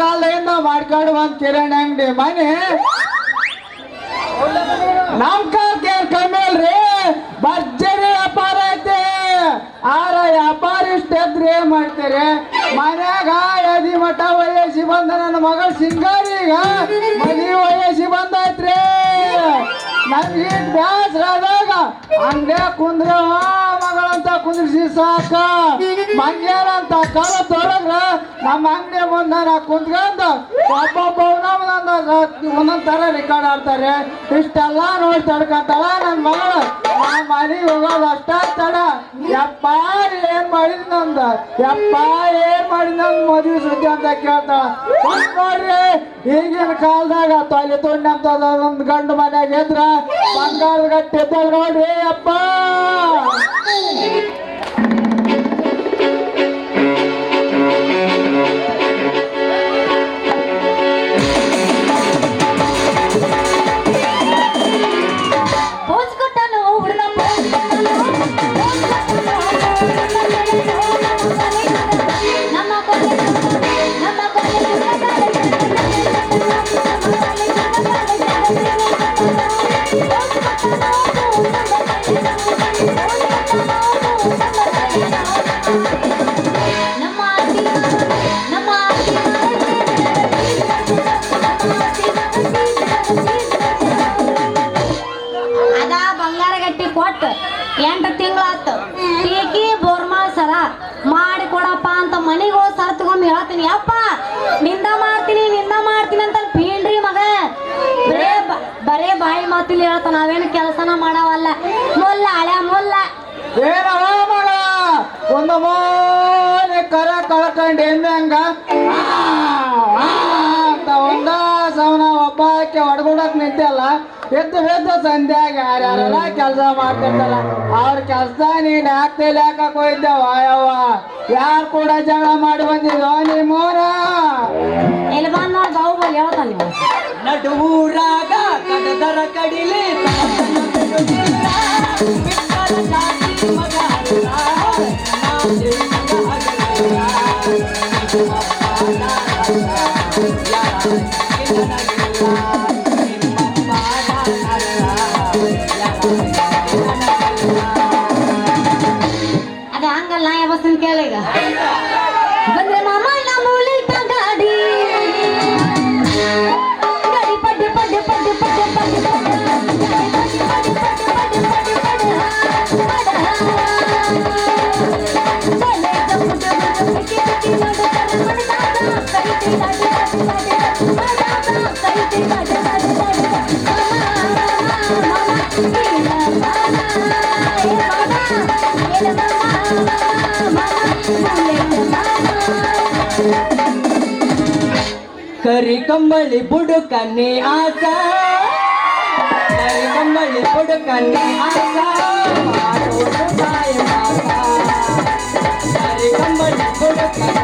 ಕಾಲದಿಂದ ಮಾಡ್ಕೊಂಡು ಒಂದ್ ಕಿರಣ್ ಅಂಗಡಿ. ಮನೆ. ನಮ್ ಕಾಲಕ್ಕೆ ಕಮ್ಮಿ ಅಲ್ರಿ. ಭರ್ಜರಿ ವ್ಯಾಪಾರ ಐತೆ. ಆರ ವ್ಯಾಪಾರ ಇಷ್ಟ ಮಾಡ್ತಾರೆ ಏನ್ ಮಾಡ್ತಾರೆ? ಮನ್ಯಾಗ ಯದಿ ಮಠ ವಯಸ್ಸಿ ಬಂದ ನನ್ನ ಮಗಳ ಸಿಂಗಾರಿಗ ಮದಿ ವಯಸ್ಸಿ ಬಂದೈತ್ರಿ ನನ್ಗೆ ಬ್ಯಾಸ್ರ ಆದಾಗ ಹಂಗೆ ಕುಂದ್ರ ಮಗಳಂತ ಕುಂದ್ರಿಸಿ ಸಾಕ. ಮಂಗ್ಯಾರ ಅಂತ ಕಾಲ ತೊಡಗ್ರ ನಮ್ಮ ಅಂಗಡಿ ಮುಂದೆ ನಾ ಕುಂತ್ಕೊಂಡು ಒಬ್ಬೊಬ್ಬ ಒಂದೊಂದು ಒಂದೊಂದ್ ರೆಕಾರ್ಡ್ ಆಡ್ತಾರೆ. ಇಷ್ಟೆಲ್ಲ ನೋಡಿ ತಡ್ಕೊಂತಾಳ ನನ್ನ ಮಗಳು. ನಾ ಮನೆ ಹೋಗೋದು ಅಷ್ಟ ತಡ. ಯಪ್ಪ ಏನ್ ಮಾಡಿದ್ ನಂದ? ಯಪ್ಪ, ಏನ್ ಮಾಡಿದ್ ನಂದ್ ಮದುವೆ ಸುದ್ದಿ ಅಂತ ಕೇಳ್ತಾಳ. ನೋಡ್ರಿ, ಈಗಿನ ಕಾಲದಾಗ ತೊಲೆ ತೊಂಡಂತ ಒಂದು ಗಂಡು ಮನ್ಯಾಗ ಬಂಗಾರ ಬಂಗಾರದ ಗಟ್ಟಿ ನೋಡ್ರಿ ಅಪ್ಪ ತಿಂಗಳಾತು ಟೀಕಿ ಬೋರ್ಮಾಳ್ ಸರ ಮಾಡಿ ಕೊಡಪ್ಪ ಅಂತ ಮನೆಗೆ ಹೋಗಿ ಸರ ತಗೊಂಡ್ ಹೇಳ್ತೀನಿ ಅಪ್ಪ ನಿಂದ ಮಾಡ್ತೀನಿ ನಿಂದ ಮಾಡ್ತೀನಿ ಅಂತ ಬೀಳ್ರಿ ಮಗ. ಬರೇ ಬರೇ ಬಾಯಿ ಮಾತಿಲಿ ಹೇಳ್ತಾನ ನಾವೇನು ಕೆಲಸನ ಮಾಡವಲ್ಲ. ಮುಲ್ಲ ಹಳೆ ಮುಲ್ಲ. ಒಂದು ಕರ ಕಳ್ಕೊಂಡು ಎಂದಂಗ ಒಂದ ಸವನ ಒಬ್ಬಾಕೆ ಹೊಡ್ಕೊಡಕ್ ನಿಂತಲ್ಲ ಎದ್ದು ಎದ್ದು ಸಂಧ್ಯಾಗ ಯಾರ್ಯಾರೆಲ್ಲ ಕೆಲಸ ಮಾಡ್ತಿರ್ತಾರ ಅವ್ರ ಕೆಲಸ ನೀನ್ ಯಾಕೆ ಹಾಕಕ್ ಹೋಯ್ತೇವ ಯವ್ವ ಯಾರು ಕೂಡ ಜಗಳ ಮಾಡಿ ಬಂದಿದ್ವ ನೀ ಮೋರ ಎಲ್ಲಿ ಬಂದ್? ನೋಡಿ ಬಾಹುಬಲಿ ಹೇಳ್ತಾನ ನೀವು ನಡುವೂರಾಗ ಕಡದರ ಕಡಿಲಿ कंबली बुडकाने आसा. कंबली बुडकाने आसा. कंबली बुडकाने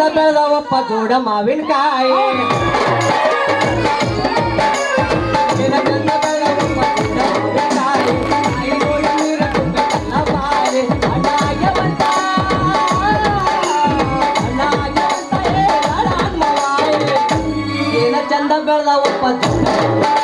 ಮಂಡ್ಯಾಗ ಚಂದ ಬೆಳೆದವಪ್ಪ ಜೋಡ ಮಾವಿನಕಾಯಿ ನಿನ್ನ ಚಂದ ಬೆಳೆದವಪ್ಪ ಜೋಡ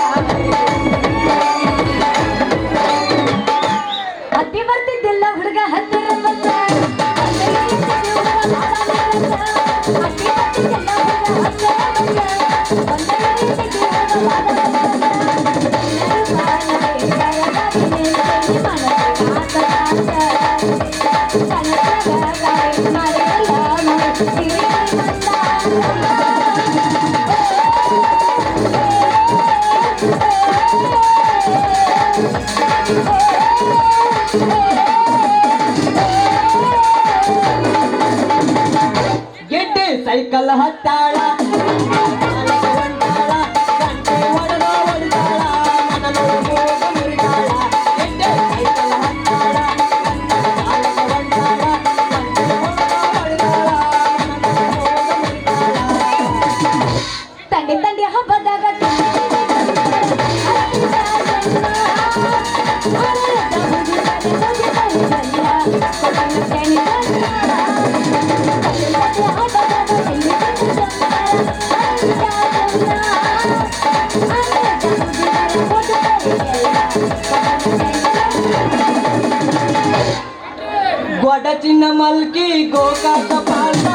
ಗೊಡ ಚಿನ್ನ ಮಲ್ಕಿ ಗೋಕಾಕ ಪಾಲ್ಸ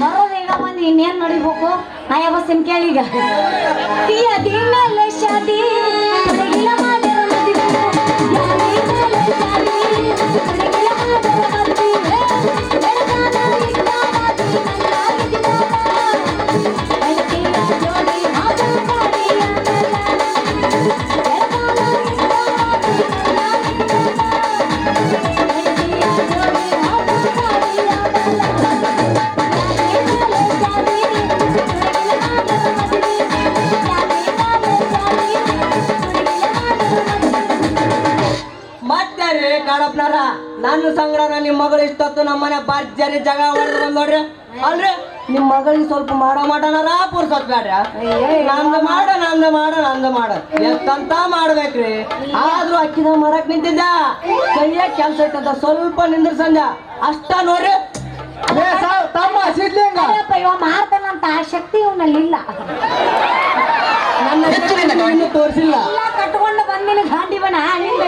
ಬರೋದೀಗ ಮಂದಿ ಇನ್ನೇನ್ ನಡಿಬೇಕು ನಾ ಯಾವ ಸಿಮ್ ಕೇಳೀಗ ಇಷ್ಟೊತ್ತು ನಮ್ಮನೆ ಭರ್ಜರಿ ಜಾಗ ಹೊಡೆದು ಬಂದ್ ನೋಡ್ರಿ. ಅಲ್ರಿ? ನಿಮ್ ಮಗಳಿಗೆ ಸ್ವಲ್ಪ ಮಾಡೋ ಮಾಡನಾರ ಪುರ್ಸತ್ ಬೇಡ್ರ ನಂದ ಮಾಡ ನಂದ ಮಾಡ ನಂದ ಮಾಡ. ಎಷ್ಟಂತ ಮಾಡ್ಬೇಕ್ರಿ? ಆದ್ರೂ ಅಕ್ಕಿದ ಮಾಡಕ್ ನಿಂತಿದ್ದ. ಕೈಯ ಕೆಲ್ಸ ಐತಂತ ಸ್ವಲ್ಪ ನಿಂದ್ರಸಂದ. ಅಷ್ಟ ನೋಡ್ರಿ. ತಮ್ಮ ಸಿದ್ಲಿಂಗ ಇವ ಮಾಡ್ತಾನಂತ ಆ ಶಕ್ತಿ ಇವನಲ್ಲಿ ಇಲ್ಲ ನನ್ನ ತೋರಿಸಿಲ್ಲ. ಕಟ್ಕೊಂಡು ಬಂದಿನ ಗಾಂಡಿವನ ಬಣ ನಿನ್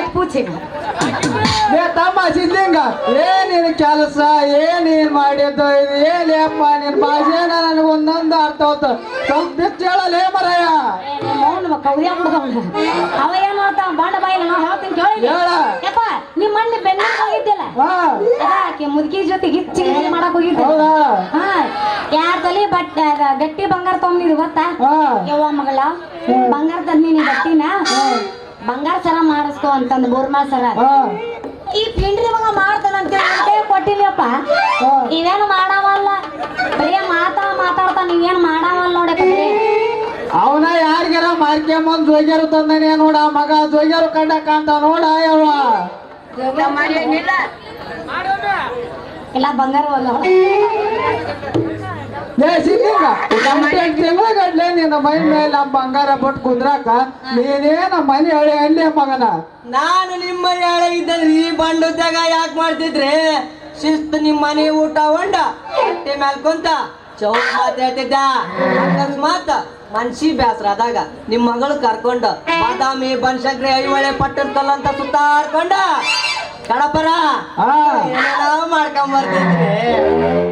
ಬೆಟ್ ಏನಿನ ಕೆಲಸ ಏನೇನ್ ಮಾಡಿದ್ದು ಇದು ಏನಿಯಪ್ಪ ನಿನ್ ಭಾಷೆ ನನಗೆ ಒಂದೊಂದು ಅರ್ಥ ಹೋತ. ಸ್ವಲ್ಪ ಬಿಚ್ಚ ಹೇಳಲೇ ಮರಯ್ಯ. ಕವಿಯ ಬಿಡ್ದವನು ಅವ ಏನು ಅಂತ ಬಾಂಡ ಬಾಯಿಲ್ಲ ನಾವು ಹೇಳ್ತೀನಿ ಕೇಳಿ ಹೇಳ. ಯಪ್ಪ ನಿಮ್ಮ ಮಣ್ಣು ಬೆನ್ನ ಹೋಗಿದ್ದಿಲ್ಲ ಆಕೆ ಮುದುಕಿ ಜೊತೆ ಗಿಚ್ಚಿ ಗಿಚ್ಚಿ ಮಾಡಕ್ ಹೋಗಿದ್ದೆ. ಹೌದಾ? ಹಾ. ಯಾರ್ ತಲಿ ಬಟ್ ಗಟ್ಟಿ ಬಂಗಾರ ತಗೊಂಡಿದ್ ಗೊತ್ತಾ? ಹಾ. ಯವ್ವ ಮಗಳ. ಬಂಗಾರ ತಂದಿನಿ ಗಟ್ಟಿನ? ಬಂಗಾರ ಸರ ಮಾಡಿಸ್ಕೊ ಅಂತಂದ್ ಬೋರ್ಮಾ ಸರ. ಹಾ. ಈ ಪಿಂಡ್ರಿ ಮಗ ಮಾಡ್ತಾನಂತ ಕೊಟ್ಟಿಲ್ಲಪ್ಪ ನೀವೇನು ಮಾಡಾವಲ್ಲ? ಬರೀ ಮಾತಾ ಮಾತಾಡ್ತಾ ನೀವೇನು ಮಾಡಾವಲ್ಲ ನೋಡಕ್ರಿ ಅವನ ಯಾರಿಗಾರ ಮಾರ್ಕೆಂಬಂದ್ ಜೋಗ್ಯಾರು ತಂದನೆ ನೋಡ ಮಗ ಜೋಗ್ಯಾರು ಕಂಡ ಕಾಂತ ನೋಡ ಯವ್ವ. ಇಲ್ಲ ಬಂಗಾರ ಮೈ ಮೇಲೆ ನಮ್ಮ ಬಂಗಾರ ಬಿಟ್ಟು ಕುಂದ್ರಾಕ ನೀನೇನ ಮನೆ ಹಳೆ ಹಳ್ಳಿ ಮಗನ. ನಾನು ನಿಮ್ಮ ಹಳೆ ಇದ್ದಂದ್ರೆ ಈ ಬಂಡುದ್ದಾಗ ಯಾಕೆ ಮಾಡ್ತಿದ್ರಿ? ಶಿಸ್ತು ನಿಮ್ಮ ಮನೆ ಊಟ ಹೊಂಡ ಹೊಟ್ಟೆ ಮ್ಯಾಲ್ ಕುಂತ ಚೌಕ್ ಮಾತಾಡ್ತಿದ್ದ ಅಕಸ್ಮಾತ್ ಮನ್ಸಿ ಬ್ಯಾಸರ ಆದಾಗ ನಿಮ್ಮ ಮಗಳು ಕರ್ಕೊಂಡು ಬಾದಾಮಿ ಬನಶಂಕರಿ ಐಹೊಳೆ ಪಟ್ಟಣ ಕಲ್ಲ ಅಂತ ಸುತ್ತಾಡ್ಕೊಂಡ ಕಡಪರ ಹಾ. ಏನೇನೋ ಮಾಡ್ಕೊಂಡ್ ಬರ್ತಿದ್ರಿ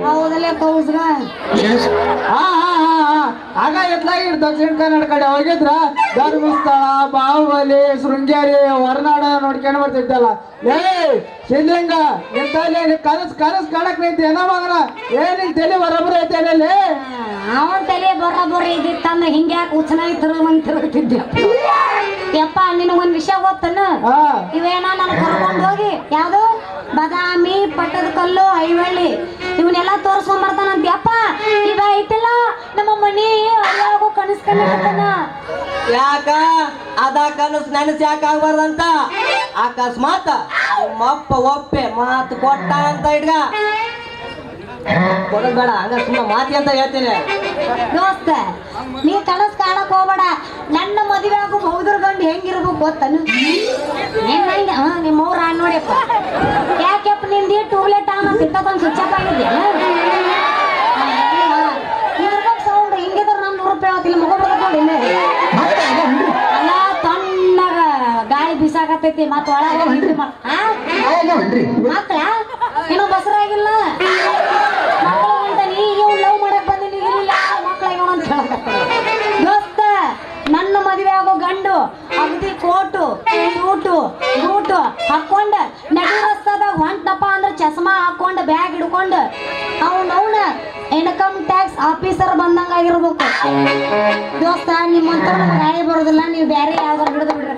ಹೌದಲ್ಲೇ ಕೌಸ್ಗ ಹಾ ಹಾ ಹಾ ಹಾ. ಆಗ ಎತ್ಲಾಗಿ ದಕ್ಷಿಣ ಕನ್ನಡ ಕಡೆ ಹೋಗಿದ್ರ? ಧರ್ಮಸ್ಥಳ ಬಾಹುಬಲಿ ಶೃಂಗೇರಿ ಹೊರನಾಡ ನೋಡ್ಕೊಂಡು ಬರ್ತಿದ್ದಲ್ಲ. ಏ ಸಿದ್ಲಿಂಗ ಇಂತಲ್ಲಿ ಕನಸ್ ಕನಸ್ ಕಾಣಕ್ ಏನೋ ಮಗನ? ಏನ್ ತಲೆ ಬರಬ್ರ ಐತೇನಲ್ಲಿ ಅವನ್ ತಲೆ ಬರೋಬ್ಬರಿ ತನ್ನ ಹಿಂಗ್ಯಾಕೆ ಉಚ್ಚನಾಗಿ ತಿರುಗಂಗ್ ತಿರುಗ್ತಿದ್ದೆ. ಯಪ್ಪ ನಿನಗೊಂದ್ ವಿಷಯ ಗೊತ್ತನ? ಹಾ. ಇವೇನ ನಾನು ಕರ್ಕೊಂಡು ಹೋಗಿ ಯಾವ್ದು? ಬದಾಮಿ ಪಟ್ಟದ ಕಲ್ಲು ಐವಳ್ಳಿ ಇವನ್ನೆಲ್ಲ ತೋರ್ಸ್ಕೊಂಡ್ ಬರ್ತಾನಂತ. ಯಪ್ಪ ಇವ ಐತಿಲ್ಲ? ನಮ್ಮ ಮನಿ ಅಲ್ಲಾಗೋ ಕನಸ್ಕೊಂಡ ಯಾಕ? ಅದ ಕನಸು ನನಸು ಯಾಕೆ ಆಗ್ಬಾರ್ದಂತ? ಅಕಸ್ಮಾತ್ ನಿಮ್ಮಪ್ಪ ಒಪ್ಪೆ ಮಾತು ಕೊಟ್ಟ ಅಂತ ಇಡ್ಗ. ಕೊಡೋದ್ ಬೇಡ ಹಂಗ ಸುಮ್ಮನೆ ಮಾತಿ ಅಂತ ಹೇಳ್ತೀನಿ. ದೋಸ್ತ ನೀ ಕನಸ್ ಕಾಣಕ್ ಹೋಗ್ಬೇಡ. ನನ್ನ ಮದುವೆ ಆಗು ಹೌದ್ರ ಗಂಡು ಹೆಂಗಿರ್ಬೇಕು ಗೊತ್ತನು ಹಂಗೆ ಹಾ ನಿಮ್ಮ ಅವ್ರ ನೋಡಿಯಪ್ಪ. ಯಾಕೆಪ್ಪ ನಿಂದಿ ಟೂಬ್ಲೆಟ್ ಆನ ಬಿಟ್ಟದೊಂದು ಸ್ವಿಚ್ ಆಗಿದ್ಯಾ ಇರ್ಬೇಕು ಸೌಂಡ್ ಹಿಂಗಿದ್ರೆ ನಾನು ನೂರು ರೂಪಾಯಿ ಮಗ. ಅಲ್ಲ ತಣ್ಣಗ ಗಾಳಿ ಬಿಸಾಕತ್ತೈತಿ ಮತ್ತೆ ಒಳಗ ಹಿಂಡಿ ಮಕ್- ಮಕ್ಳ? ಏನೋ ಬಸರಾಗಿಲ್ಲ ಮಕ್ಕಳು ಅಂತ ಇವ್ ಲವ್ ಮಾಡಕ್ ಬಂದಿನಿ ಮಕ್ಳಾಗ್ಯಾವ ಅಂತ ದೋಸ್ತ ನನ್ನ ಮದುವೆ ಆಗೋ ಗಂಡು ಅಗದಿ ಕೋಟು ಊಟು ಊಟು ಹಾಕೊಂಡ ನಡು ರಸ್ತಾದಾಗ ಹೊಂಟಪ್ಪ ಅಂದ್ರೆ ಚಸ್ಮಾ ಹಾಕೊಂಡ ಬ್ಯಾಗ್ ಹಿಡ್ಕೊಂಡು ಅವ್ನ ಅವನ ಇನ್ಕಮ್ ಟ್ಯಾಕ್ಸ್ ಆಫೀಸರ್ ಬಂದಂಗ ಆಗಿರ್ಬೇಕು. ದೋಸ್ತ ನಿಮ್ಮಂತ ಗಾಳಿ ಬರೋದಿಲ್ಲ ನೀವು ಬೇರೆ ಯಾವ್ದಾರು ಹಿಡಿದು ಬಿಡ್ರಿ.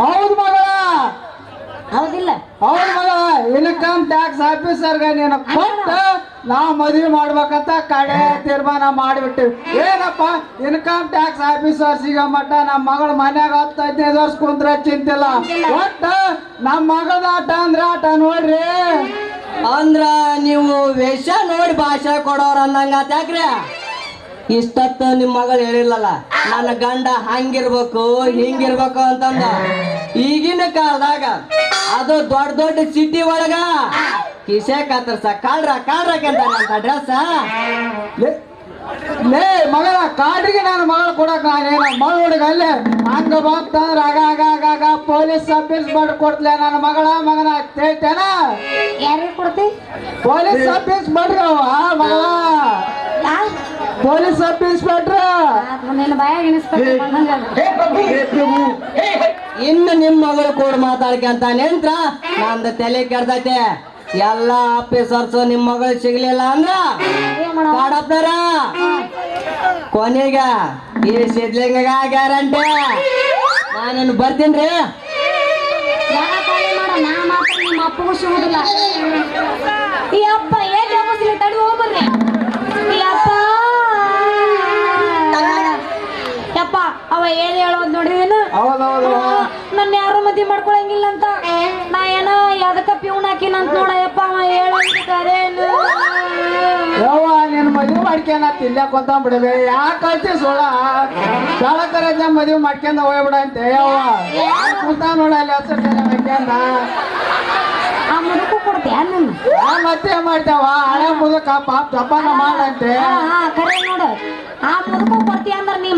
ಹೌದು ಮಗಳ. ಹೌದಿಲ್ಲ. ಹೌದು ಇನ್ಕಮ್ ಟ್ಯಾಕ್ಸ್ ಆಫೀಸರ್ಗೆ ನೀನು ಕೊಟ್ಟು ನಾವು ಮದುವೆ ಮಾಡ್ಬೇಕಂತ ಕಡೆ ತೀರ್ಮಾನ ಮಾಡಿಬಿಟ್ಟಿವಿ. ಏನಪ್ಪ? ಇನ್ಕಮ್ ಟ್ಯಾಕ್ಸ್ ಆಫೀಸರ್ ಸಿಗೋ ಮಟ್ಟ ನಮ್ಮ ಮಗಳ ಮನ್ಯಾಗ ಹತ್ತು ಹದಿನೈದು ವರ್ಷ ಕುಂತ್ರ ಚಿಂತಿಲ್ಲ. ಒಟ್ಟು ನಮ್ಮ ಮಗದ ಆಟ ಅಂದ್ರೆ ಆಟ ನೋಡ್ರಿ. ಅಂದ್ರ ನೀವು ವೇಷ ನೋಡಿ ಭಾಷೆ ಕೊಡೋರು ಅಂದಂಗ ಯಾಕ್ರಿ? ಇಷ್ಟತ್ತು ನಿಮ್ಮ ಮಗಳು ಹೇಳಿಲ್ಲಲ್ಲ, ನನ್ನ ಗಂಡ ಹಂಗಿರ್ಬೇಕು, ಹಿಂಗಿರ್ಬೇಕು ಅಂತಂದ. ಈಗಿನ ಕಾಲದಾಗ ಅದು ದೊಡ್ಡ ದೊಡ್ಡ ಸಿಟಿ ಒಳಗ. ಕಿಸೆ ಕತ್ತರ್ಸ ಕಾಡ್ರ ಕಾಡ್ರ ಅಂತ ಡ್ರೆಸ್ ಲೇ ಮಗಳ ಕಾಡಿಗೆ ನಾನು ಮಗಳು ಕೊಡಕ್ ನಾನೇನ? ಮಗಳು ಹುಡುಗ ಅಲ್ಲೇ. ಹಂಗ ಬಂತಂದ್ರ ಆಗ ಆಗ ಆಗ ಆಗ ಪೊಲೀಸ್ ಆಫೀಸ್ ಮಾಡಿ ಕೊಡ್ತಲೆ ನನ್ನ ಮಗಳ ಮಗನ ಕೇಳ್ತೇನ ಯಾರಿಗೆ ಕೊಡ್ತಿ? ಪೊಲೀಸ್ ಆಫೀಸ್ ಮಾಡ್ರವ ಮಗಳ. ಯಾ ಪೊಲೀಸ್ ಆಫೀಸ್ ಮಾಡ್ರ. ನಿನ್ನ ಬಾಯಾಗ ಎಣಿಸ್ಬೇಕು ಇನ್ನು ನಿಮ್ಮ ಮಗಳು ಕೂಡ ಮಾತಾಡ್ಕೊಂತ ನಿಂತ್ರ ನಂದು ತಲೆ ಕೆಡ್ತೈತೆ ಎಲ್ಲ ಆಫೀಸರ್ಸ್ ನಿಮ್ಮ ಮಗಳು ಸಿಗ್ಲಿಲ್ಲ ಅಂದ್ರ ಕಾಡಪ್ಪರ ಕೊನೆಗ ಈ ಸಿದ್ಲಿಂಗ ಗ್ಯಾರಂಟಿ. ನಾನು ಬರ್ತೀನಿ ರೀ. ಅಪ್ಪಗೂ ಸಿಗುದಿಲ್ಲ. ಅವ ಏನ್ ಹೇಳೋದ್ ನೋಡಿದೇನು ಹೌದೌದು ನನ್ನ ಯಾರು ಮದ್ವೆ ಮಾಡ್ಕೊಳಂಗಿಲ್ಲ ಅಂತ ನಾ ಏನೋ ಯಾವ್ದಕ್ಕ ಪ್ಯೂನ್ ಹಾಕಿನಂತ ನೋಡಯಪ್ಪ ಅವ ಹೇಳೇನು ಯವ್ವ ನೀನ್ ಮದುವೆ ಮಾಡ್ಕೊಂಡ ತಿಲ್ಲೆ ಕೊಂತಂಬಿಡವೆ ಯಾಕೆ ಕಳ್ಸಿ ಸೋಳ ಬೆಳಕರಜ ಮದುವೆ ಮಾಡ್ಕೊಂಡ ಹೋಗ್ಬಿಡ ಅಂತ ಯವ್ವ. ಕುಂತ ನೋಡಲ್ಲ ಮಾಡ್ಕೊಂಡ ಆ ಮುದುಕು ಕೊಡ್ತೀಯ ನನ್ನ? ಆ ಮತ್ತೆ ಮಾಡ್ತಾವ ಹಳೆ ಮುದುಕ ಪಾಪ ಜಪಾನ ಮಾಡಂತೆ. ಹಾ ಕರೆ ನೋಡು. ಆ ಮುದುಕು ಕೊಡ್ತೀಯ ಅಂದ್ರೆ ನೀ